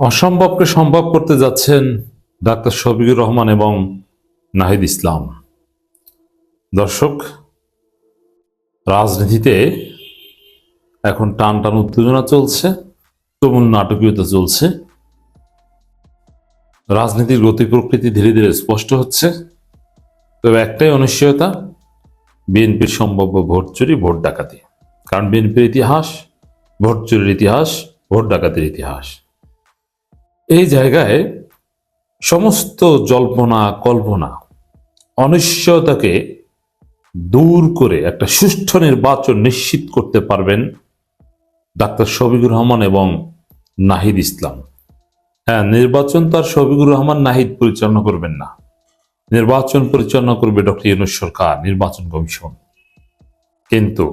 অসম্ভবকে সম্ভব করতে যাচ্ছেন ডাক্তার শফিকুর রহমান এবং নাহিদ ইসলাম। দর্শক, রাজনীতিতে এখন টান টান উত্তেজনা চলছে তুমুল নাটকীয়তা চলছে। রাজনীতির গতি প্রকৃতি ধীরে ধীরে স্পষ্ট হচ্ছে। তবে একটাই অনিশ্চয়তা, বিএনপির সম্ভাব্য ভোট চুরি, ভোট ডাকাতি। কারণ বিএনপির ইতিহাস ভোট চুরির ইতিহাস, ভোট ডাকাতির ইতিহাস। এই জায়গায় সমস্ত জল্পনা, কল্পনা অনিশ্চয়তাকে দূর করে একটা সুষ্ঠু নির্বাচন নিশ্চিত করতে পারবেন ডাক্তার শফিকুর রহমান এবং নাহিদ ইসলাম। হ্যাঁ নির্বাচন তার শফিকুর রহমান, নাহিদ পরিচালনা করবেন না। নির্বাচন পরিচালনা করবে ডক্টর ইউনুস সরকার, নির্বাচন কমিশন। কিন্তু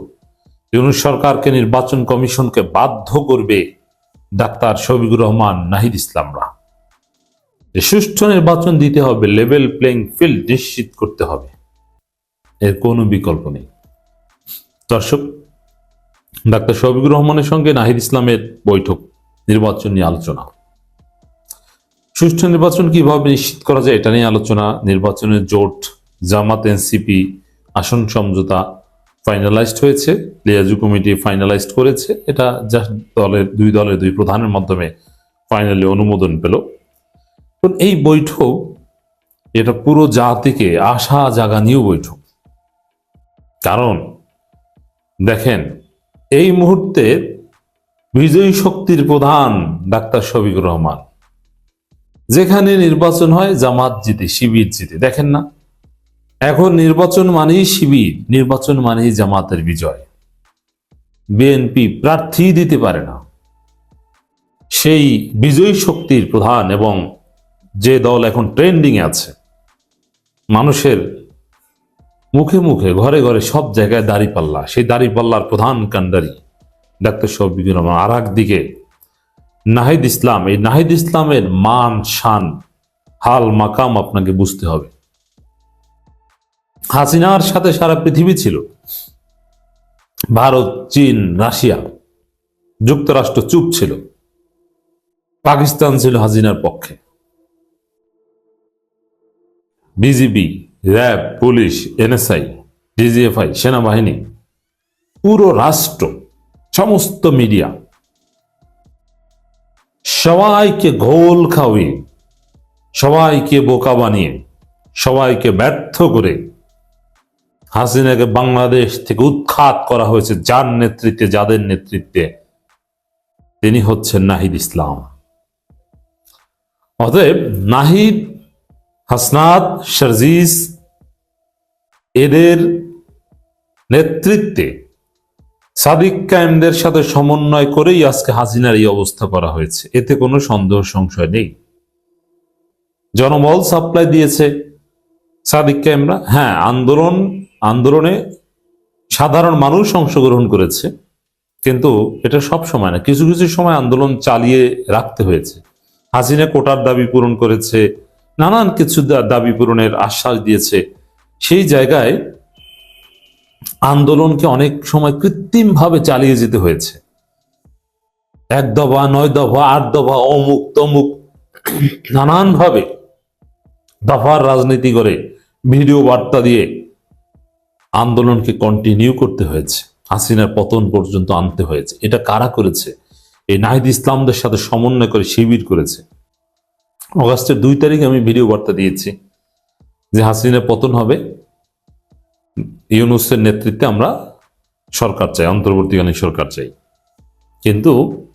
ইউনুস সরকারকে নির্বাচন কমিশনকে বাধ্য করবে ডাক্তার শফিকুর রহমান, নাহিদ ইসলামরা। সুষ্ঠু নির্বাচন দিতে হবে লেভেল প্লেইং ফিল্ড নিশ্চিত করতে হবে। এর কোনো বিকল্প নেই। দর্শক, ডাক্তার শফিকুর রহমানের সঙ্গে নাহিদ ইসলামের বৈঠক, নির্বাচন নিয়ে আলোচনা। সুষ্ঠু নির্বাচন কীভাবে নিশ্চিত করা যায়, এটা নিয়ে আলোচনা। নির্বাচনের জোট, জামাত, এনসিপি, আসন সমঝোতা ফাইনালাইজড হয়েছে লিয়াজু কমিটি ফাইনালাইজড করেছে। এটা যা দলের, দুই দলের, দুই প্রধানের মাধ্যমে ফাইনালি অনুমোদন পেল। এই বৈঠক, এটা পুরো জাতিকে আশা জাগানিও বৈঠক। কারণ, দেখেন, এই মুহূর্তে বিজয়ী শক্তির প্রধান ডাক্তার শফিকুর রহমান, যেখানে নির্বাচন হয় জামাত জিতে, শিবির জিতে, দেখেন না। এখন নির্বাচন মানেই শিবির, নির্বাচন মানেই জামাতের বিজয়। বিএনপি প্রার্থী দিতে পারে না। সেই বিজয়ী শক্তির প্রধান এবং যে দল এখন ট্রেন্ডিং আছে, মানুষের মুখে মুখে, ঘরে ঘরে সব জায়গায় দাড়িপাল্লা সেই দাড়িপাল্লার প্রধান কান্ডারি ডাক্তার শফিকুর রহমান আর দিকে নাহিদ ইসলাম। এই নাহিদ ইসলামের মান, শান, হাল, মাকাম আপনাকে বুঝতে হবে। হাসিনার সাথে সারা পৃথিবী ছিল। ভারত, চীন, রাশিয়া, যুক্তরাষ্ট্র চুপ ছিল। পাকিস্তান ছিল হাসিনার পক্ষে। BGB, RAB, police, NSI, DGFI, সেনাবাহিনী, পুরো রাষ্ট্র, সমস্ত মিডিয়া সবাইকে ঘোল খাওয়িয়ে, সবাইকে বোকা বানিয়ে, সবাইকে ব্যর্থ করে হাসিনাকে বাংলাদেশ থেকে উৎখাত করা হয়েছে যার নেতৃত্বে, যাদের নেতৃত্বে? তিনি হচ্ছেন নাহিদ ইসলাম। অতএব নাহিদ, হাসনাত, শারজিস, এদের নেতৃত্বে সাদিক কায়েমদের সাথে সমন্বয় করেই আজকে হাসিনার এই অবস্থা করা হয়েছে। এতে কোনো সন্দেহ, সংশয় নেই। জনবল সাপ্লাই দিয়েছে সাদিক কায়েমরা। হ্যাঁ আন্দোলন আন্দোলনে সাধারণ মানুষ অংশগ্রহণ করেছে, কিন্তু এটা সব সময় না। কিছু কিছু সময় আন্দোলন চালিয়ে রাখতে হয়েছে। হাসিনা কোটার দাবি পূরণ করেছে, নানান কিছু দাবি পূরণের আশ্বাস দিয়েছে। সেই জায়গায় আন্দোলনকে অনেক সময় কৃত্রিমভাবে চালিয়ে যেতে হয়েছে। এক দফা, নয় দফা, আট দফা, অমুক তমুক, নানানভাবে দফার রাজনীতি করে ভিডিও বার্তা দিয়ে আন্দোলনকে কন্টিনিউ করতে হয়েছে। হাসিনার পতন পর্যন্ত আনতে হয়েছে। এটা কারা করেছে? এই নাহিদ ইসলামদের সাথে সমন্বয় করে শিবির করেছে। অগাস্টের দুই তারিখে আমি ভিডিও বার্তা দিয়েছি যে হাসিনার পতন হবে। ইউনুসের নেতৃত্বে আমরা সরকার চাই, অন্তর্বর্তীকালীন সরকার চাই। কিন্তু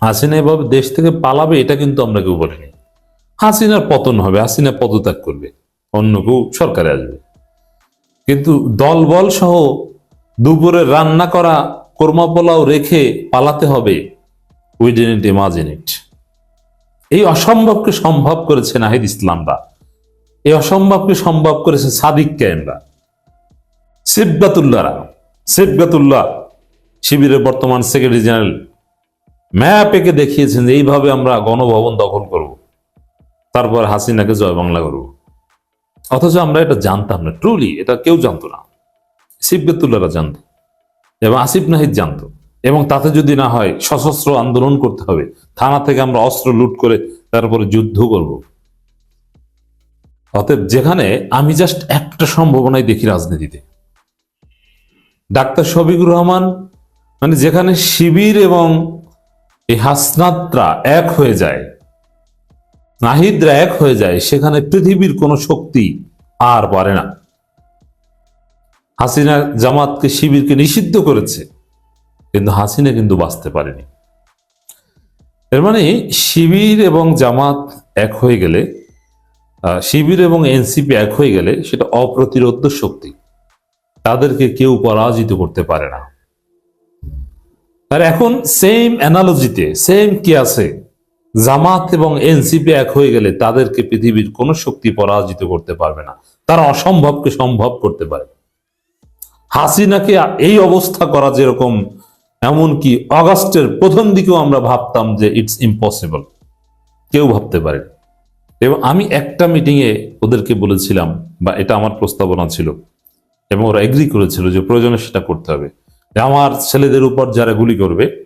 হাসিনা এভাবে দেশ থেকে পালাবে, এটা কিন্তু আমরা কেউ বলিনি। হাসিনার পতন হবে, হাসিনা পদত্যাগ করবে। অন্য কেউ সরকারে আসবে। কিন্তু দলবল সহ দুপুরে রান্না করা কোরমা পোলাও রেখে পালাতে হবে উই ডিডেন্ট ইমাজিন ইট। এই অসম্ভবকে সম্ভব করেছে নাহিদ ইসলামরা। এই অসম্ভবকে সম্ভব করেছে সাদিক ক্যানরা সিবগাতুল্লাহরা সিবগাতুল্লাহ শিবিরের বর্তমান সেক্রেটারি জেনারেল ম্যাপ এঁকে দেখিয়েছেন যে এইভাবে আমরা গণভবন দখল করব। তারপর হাসিনাকে জয় বাংলা করব। অথচ আমরা এটা জানতাম না ট্রুলি এটা কেউ জানতো না। সিবগাতুল্লাহরা জানতো এবং আসিফ নাহিদ জানতো এবং তাতে যদি না হয় সশস্ত্র আন্দোলন করতে হবে, থানা থেকে আমরা অস্ত্র লুট করে তারপরে যুদ্ধ করব। অতএব যেখানে আমি জাস্ট একটা সম্ভাবনাই দেখি রাজনীতিতে। ডাক্তার শফিকুর রহমান মানে যেখানে শিবির এবং এই হাসনাতরা এক হয়ে যায় নাহিদরা এক হয়ে যায়, সেখানে পৃথিবীর কোনো শক্তি আর পারে না। হাসিনা জামাতকে, শিবিরকে নিষিদ্ধ করেছে, কিন্তু হাসিনা কিন্তু বাঁচতে পারেনি। এর মানে শিবির এবং জামাত এক হয়ে গেলে শিবির এবং এনসিপি এক হয়ে গেলে সেটা অপ্রতিরোধ্য শক্তি। তাদেরকে কেউ পরাজিত করতে পারে না। আর এখন সেম অ্যানালজিতে সেম কি আছে? জামাত এবং এনসিপি এক হয়ে গেলে তাদেরকে পৃথিবীর কোনো শক্তি পরাজিত করতে পারবে না। তারা অসম্ভবকে সম্ভব করতে পারে। হাসিনাকে এই অবস্থা করা যেরকম, এমনকি অগাস্টের প্রথম দিকেও আমরা ভাবতাম যে ইটস ইম্পসিবল কেউ ভাবতে পারে এবং আমি একটা মিটিংয়ে ওদেরকে বলেছিলাম, বা এটা আমার প্রস্তাবনা ছিল, এবং ওরা এগ্রি করেছিল যে প্রয়োজনে সেটা করতে হবে। আমার ছেলেদের উপর যারা গুলি করবে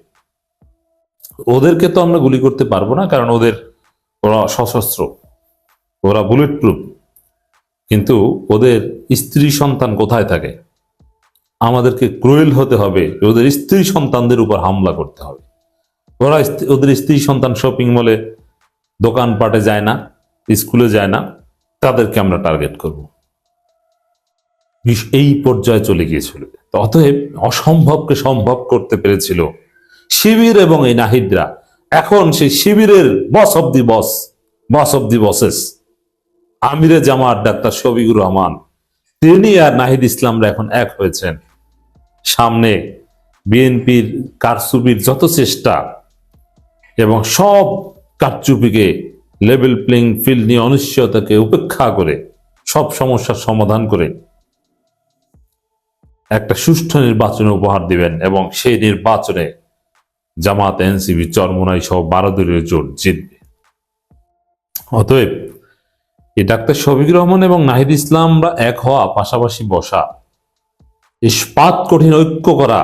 ওদেরকে তো আমরা গুলি করতে পারব না, কারণ ওদের ওরা সশস্ত্র, ওরা বুলেট প্রুফ। কিন্তু ওদের স্ত্রী সন্তান কোথায় থাকে? আমাদেরকে ক্রুয়েল হতে হবে, ওদের স্ত্রী সন্তানদের উপর হামলা করতে হবে। ওরা ওদের স্ত্রী সন্তান শপিং মলে দোকানপাটে যায় না, স্কুলে যায় না, তাদেরকে আমরা টার্গেট করব। এই পর্যায়ে চলে গিয়েছিল। অতএব অসম্ভবকে সম্ভব করতে পেরেছিল শিবির এবং এই নাহিদরা। এখন সেই শিবিরের boss of the boss boss of the bosses আমিরে জামাত ডাক্তার শফিকুর রহমান। তিনি আর নাহিদ ইসলামরা এখন এক হয়েছেন। সামনে বিএনপির কারচুপির যত চেষ্টা এবং সব কারচুপিকে লেভেল প্লেইং ফিল্ড নিয়ে অনিশ্চয়তাকে উপেক্ষা করে, সব সমস্যার সমাধান করে একটা সুষ্ঠু নির্বাচনে উপহার দিবেন এবং সেই নির্বাচনে জামাত এনসিবি চরমোনাই সহ বারো দলীয় জোট জিতবে। অতএব এই ডাক্তার শফিকুর রহমান এবং নাহিদ ইসলামরা এক হওয়া, পাশাপাশি বসা, ইস্পাত কঠিন ঐক্য করা,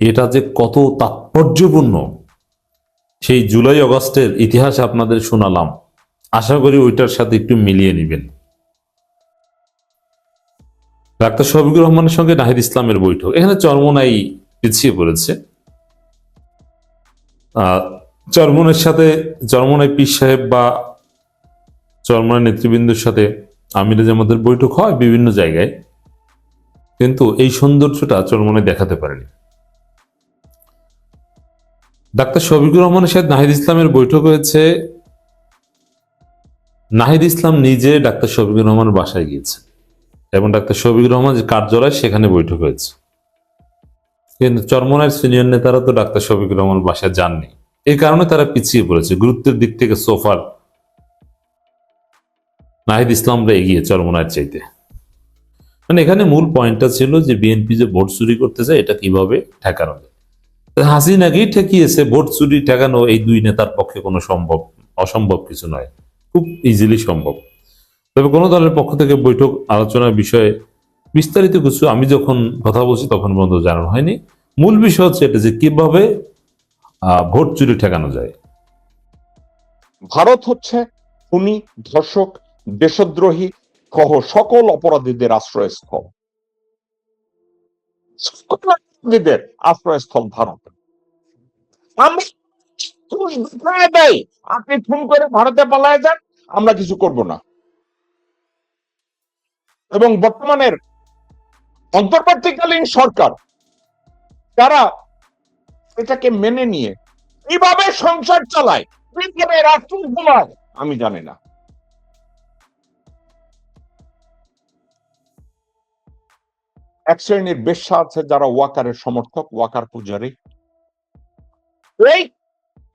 এটা যে কত তাৎপর্যপূর্ণ, সেই জুলাই অগস্টের ইতিহাস আপনাদের শোনালাম। আশা করি ওইটার সাথে একটু মিলিয়ে নেবেন। ডাক্তার শফিকুর রহমানের সঙ্গে নাহিদ ইসলামের বৈঠক। এখানে চরমোনাই পিছিয়ে পড়েছে। চরমনের সাথে চরমনাই পীর সাহেব বা চরমনাই নেতৃবৃন্দের সাথে আমিরে জামাতের বৈঠক হয় বিভিন্ন জায়গায়। কিন্তু এই সৌন্দর্যটা চরমনে দেখাতে পারেনি। ডাক্তার শফিকুর রহমানের সাথে নাহিদ ইসলামের বৈঠক হয়েছে। নাহিদ ইসলাম নিজে ডাক্তার শফিকুর রহমানের বাসায় গিয়েছে এবং ডাক্তার শফিকুর রহমান যে কার্যালয় সেখানে বৈঠক হয়েছে। কিন্তু চরমনার সিনিয়র নেতারা তো ডাক্তার শফিকুর রহমান বাসায় যাননি। এই কারণে তারা পিছিয়ে পড়েছে। গুরুত্বের দিক থেকে সোফার নাহিদ ইসলামরা এগিয়ে চরমনার চাইতে। মানে এখানে মূল পয়েন্টটা ছিল যে বিএনপি যে ভোট চুরি করতে চায় এটা কীভাবে ঠেকানো যায়? হাসিনাকেই ঠেকিয়েছে, ভোট চুরি ঠেকানো এই দুই নেতার পক্ষে কোনো সম্ভব, অসম্ভব কিছু নয়। খুব ইজিলি সম্ভব। তবে কোনো দলের পক্ষ থেকে বৈঠক আলোচনার বিষয়ে বিস্তারিত কিছু আমি যখন কথা বলছি তখন পর্যন্ত জানানো হয়নি। মূল বিষয় হচ্ছে এটা যে কীভাবে ভোট চুরি ঠেকানো যায়। ভারত হচ্ছে খুনি, ধর্ষক, দেশদ্রোহী সহ সকল অপরাধীদের আশ্রয়স্থল। অপরাধীদের আশ্রয়স্থল ভারত। আপনি ফোন করে ভারতে পালায় যান, আমরা কিছু করব না। এবং বর্তমানের অন্তর্বর্তীকালীন সরকার তারা এটাকে মেনে নিয়ে কীভাবে সংসার চালায় কীভাবে রাষ্ট্র আমি জানি না। এক শ্রেণির বেশ্যা আছে যারা ওয়াকারের সমর্থক, ওয়াকার পূজারী। এই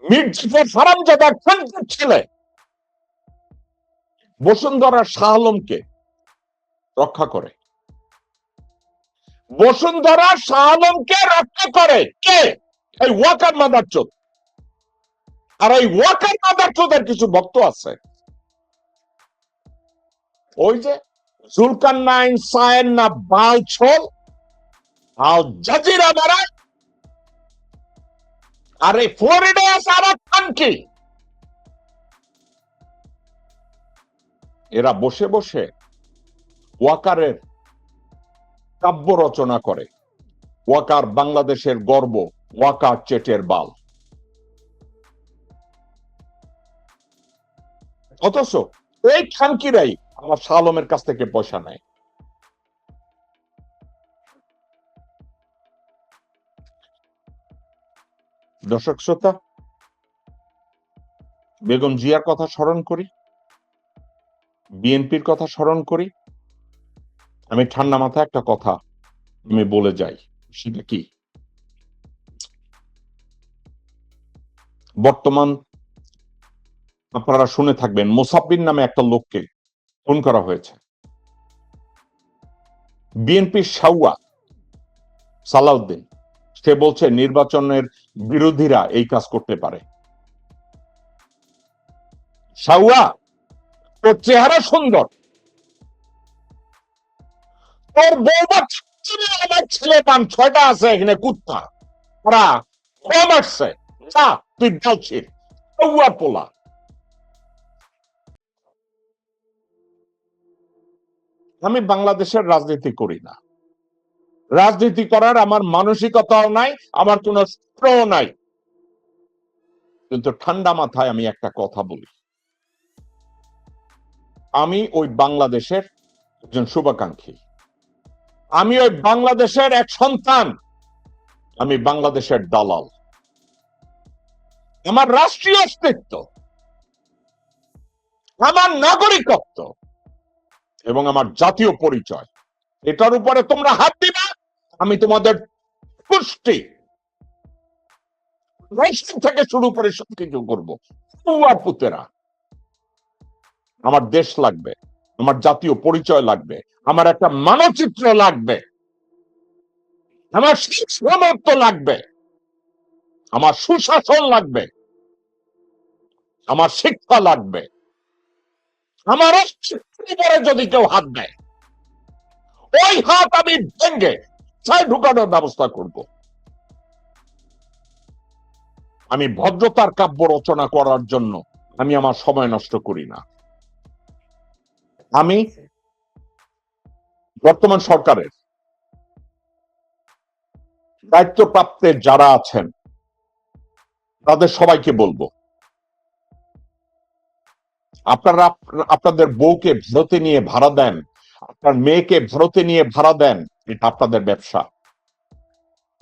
মির্জাফর ফারামজাদার খানকার ছেলে, বসুন্ধরা শাহ আলমকে রক্ষা করে। বসুন্ধরা শাহ আলমকে রক্ষা করে কে? এই ওয়াকার মাদারচোদ আর এই ওয়াকার মাদারচোদের কিছু ভক্ত আছে। ওই যে নাইন সায়েন না বাল ছল আল জাজিরা আরে আছে আরাব খান কি এরা বসে বসে ওয়াকারের কাব্য রচনা করে। ওয়াকার বাংলাদেশের গর্ব ওয়াকার চেটের বাল। অথচ এই খানকিরাই আমার শাহ আলমের কাছ থেকে পয়সা নেয়। দর্শক শ্রোতা, বেগম জিয়ার কথা স্মরণ করি, বিএনপির কথা স্মরণ করি আমি ঠান্ডা মাথায় একটা কথা আমি বলে যাই, সেটা কি? বর্তমান আপনারা শুনে থাকবেন মোসাব্বির নামে একটা লোককে খুন করা হয়েছে। বিএনপির সাউয়া সালাউদ্দিন, সে বলছে নির্বাচনের বিরোধীরা এই কাজ করতে পারে। সাউয়া তোর চেহারা সুন্দর। তোর বৌমা আমার ছেলে পান ছয়টা আছে এখানে, কুত্তা। ওরা তুই সাউয়া পোলা। আমি বাংলাদেশের রাজনীতি করি না। রাজনীতি করার আমার মানসিকতাও নাই, আমার কোনো স্ত্রও নাই। কিন্তু ঠান্ডা মাথায় আমি একটা কথা বলি। আমি ওই বাংলাদেশের একজন শুভাকাঙ্ক্ষী। আমি ওই বাংলাদেশের এক সন্তান। আমি বাংলাদেশের দালাল। আমার রাষ্ট্রীয় অস্তিত্ব। আমার নাগরিকত্ব। এবং আমার জাতীয় পরিচয়। এটার উপরে তোমরা হাত দিবা, আমি তোমাদের পুষ্টি। থেকে শুরু করে সবকিছু করব। পুতেরা। আমার দেশ লাগবে। আমার জাতীয় পরিচয় লাগবে, আমার একটা মানচিত্র লাগবে, আমার সামর্থ্য লাগবে, আমার সুশাসন লাগবে, আমার শিক্ষা লাগবে, আমার উপরে যদি কেউ হাত দেয়, ওই হাত আমি ভেঙ্গে ছাই ঢুকানোর ব্যবস্থা করব। আমি ভদ্রতার কাব্য রচনা করার জন্য আমি আমার সময় নষ্ট করি না। আমি বর্তমান সরকারের দায়িত্বপ্রাপ্তের যারা আছেন, তাদের সবাইকে বলব, আপনারা আপনাদের বউকে ভারতে নিয়ে ভাড়া দেন, আপনার মেয়েকে ভারতে নিয়ে ভাড়া দেন, এটা আপনাদের ব্যবসা।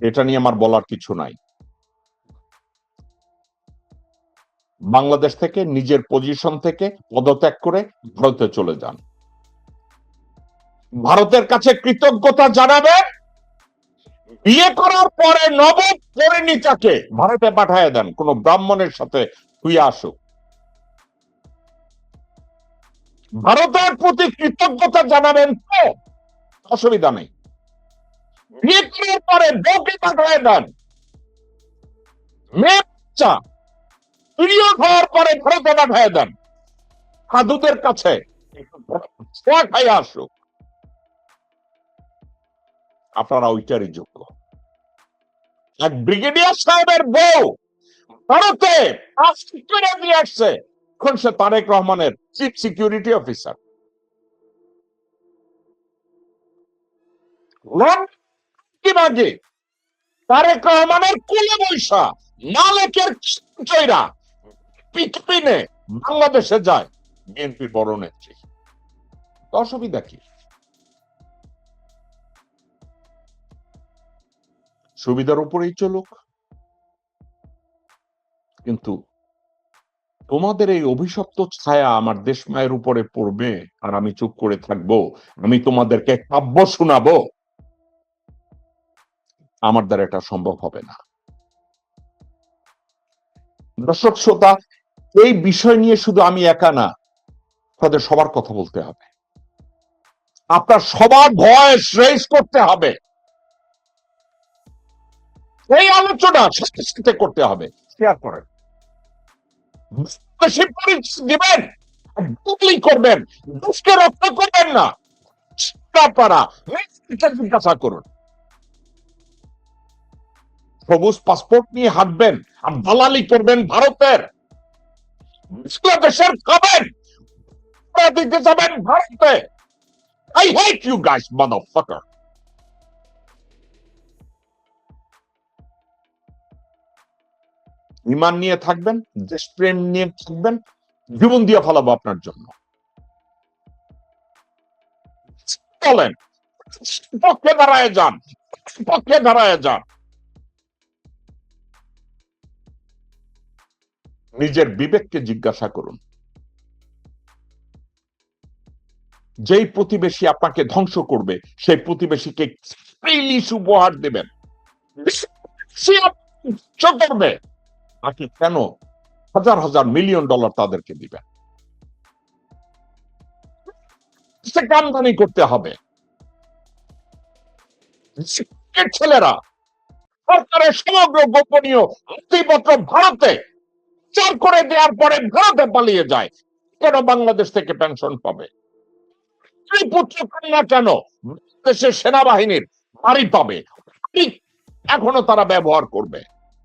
এটা নিয়ে আমার বলার কিছু নাই। বাংলাদেশ থেকে নিজের পজিশন থেকে পদত্যাগ করে ভারতে চলে যান। ভারতের কাছে কৃতজ্ঞতা জানাবেন। বিয়ে করার পরে নব পরিণীতাকে ভারতে পাঠায় দেন। কোন ব্রাহ্মণের সাথে শুয়ে আসুক ভারতের প্রতি কৃতজ্ঞতা জানাবেন তো অসুবিধা নেই। বিয়ে করার পরে বউকে পাঠায় দেন। মেয়ে হওয়ার পরে দেন। সাধুদের কাছে আসুক। আপনারা ওইটারই যোগ্য। এক ব্রিগেডিয়ার সাহেবের বউ ভারতে আসছে। এখন সে তারেক রহমানের চিফ সিকিউরিটি অফিসার। তারেক রহমানের কুলে বৈশা, মালিকের চৈরা পিকপিনে বাংলাদেশে যায় বিএনপির বড় নেত্রী। অসুবিধা কি? সুবিধার উপরেই চলুক। কিন্তু তোমাদের এই অভিশপ্ত ছায়া আমার দেশ মায়ের উপরে পড়বে আর আমি চুপ করে থাকব। আমি তোমাদেরকে কাব্য শোনাবো। আমার দ্বারা এটা সম্ভব হবে না। দর্শক, শ্রোতা এই বিষয় নিয়ে শুধু আমি একা না, তাদের সবার কথা বলতে হবে। আপনার সবার ভয়েস রেজ করতে হবে। এই আলোচনা করতে হবে শেয়ার করেন। দিবেন করবেন দেশকে রক্ষা করবেন না। জিজ্ঞাসা করুন। সবুজ পাসপোর্ট নিয়ে হাঁটবেন, আর দালালি করবেন ভারতের। বাংলাদেশের খাবেন ওরা দিতে যাবেন ভারতে। I hate you guys motherfucker ইমান নিয়ে থাকবেন দেশপ্রেম নিয়ে থাকবেন, জীবন দিয়ে ফেলাবো আপনার জন্য। বলেন পক্ষে দাঁড়ায় যান। পক্ষে দাঁড়ায় যান। নিজের বিবেককে জিজ্ঞাসা করুন। যেই প্রতিবেশী আপনাকে ধ্বংস করবে, সেই প্রতিবেশীকে উপহার দেবেন। করবে। আপনি কেন হাজার হাজার মিলিয়ন ডলার তাদেরকে দিবেন? থেকে আমদানি করতে হবে। ছেলেরা, সরকারের সমগ্র গোপনীয় নথিপত্র ভারতে চার করে দেওয়ার পরে ভারতে পালিয়ে যায়, কেন বাংলাদেশ থেকে পেনশন পাবে? পুত্র কন্যা কেন দেশের সেনাবাহিনীর বাড়ি পাবে? এখনও তারা ব্যবহার করবে।